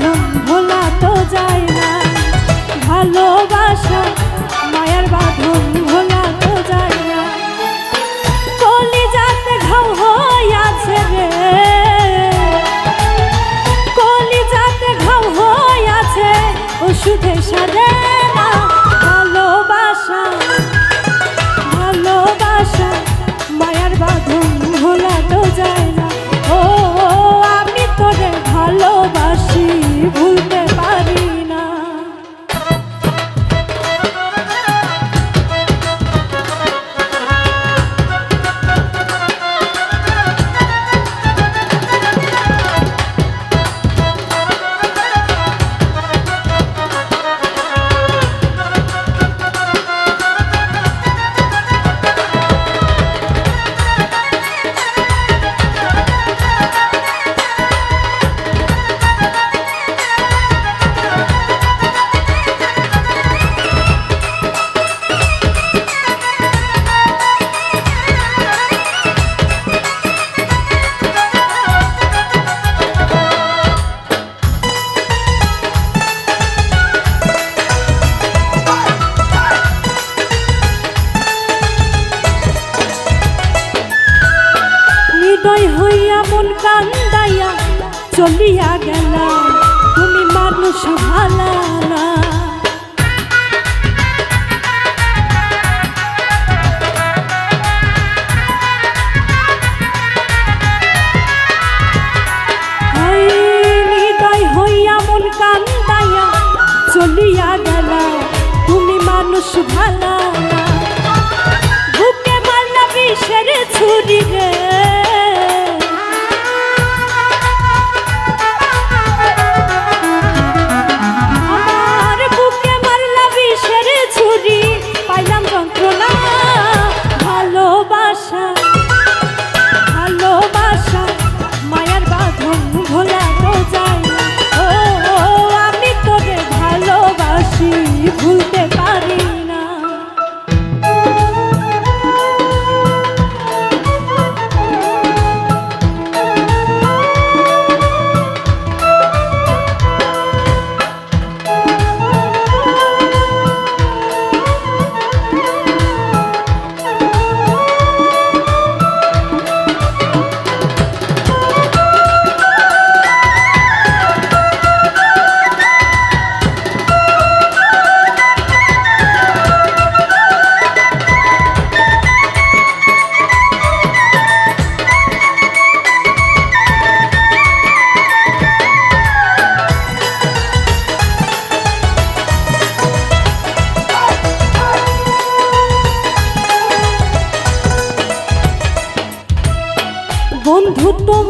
non. বিদায় হইয়া মন কান্দাইয়া চলিয়া গেলা তুমি মানুষ ভালা না।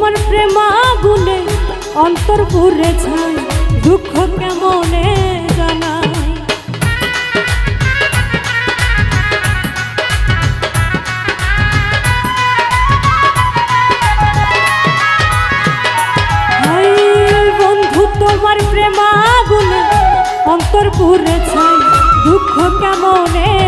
তোমার প্রেমা গুনে অন্তর ভরে ছাই দুঃখ কেমনে জানা তোমার প্রেমা গুনে অন্তর ভরে ছাই দুঃখ কেমনে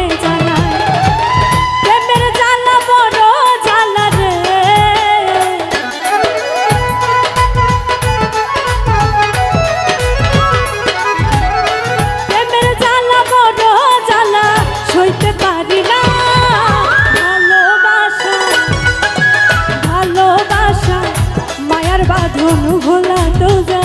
বাঁধন ভোলা তো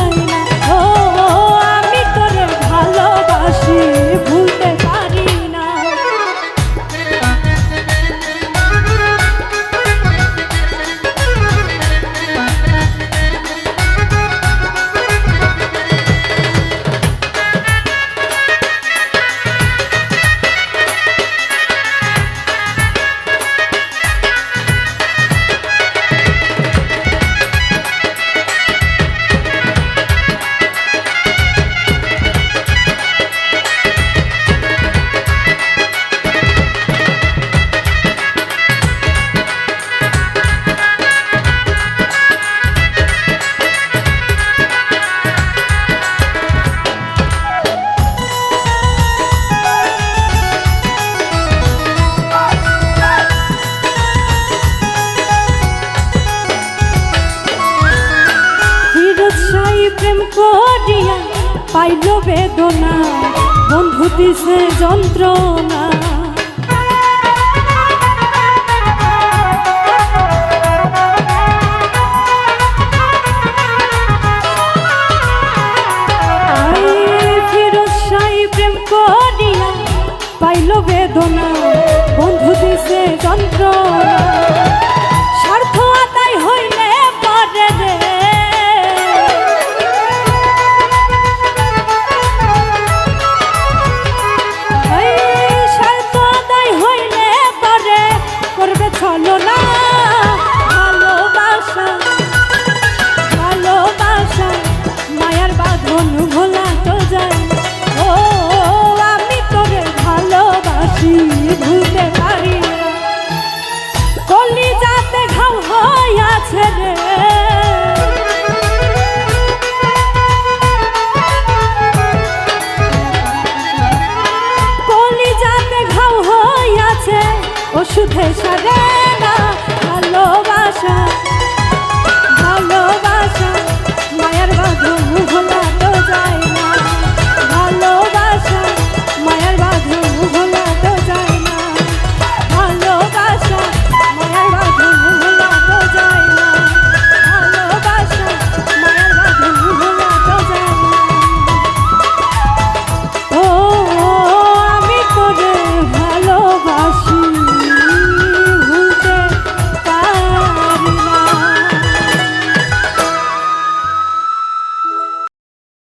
পাইল বেদনা বন্ধু দিছে যন্ত্রণা। পাইল বেদনা বন্ধু দিছে যন্ত্রণা। সুখে সারে না ভালোবাসা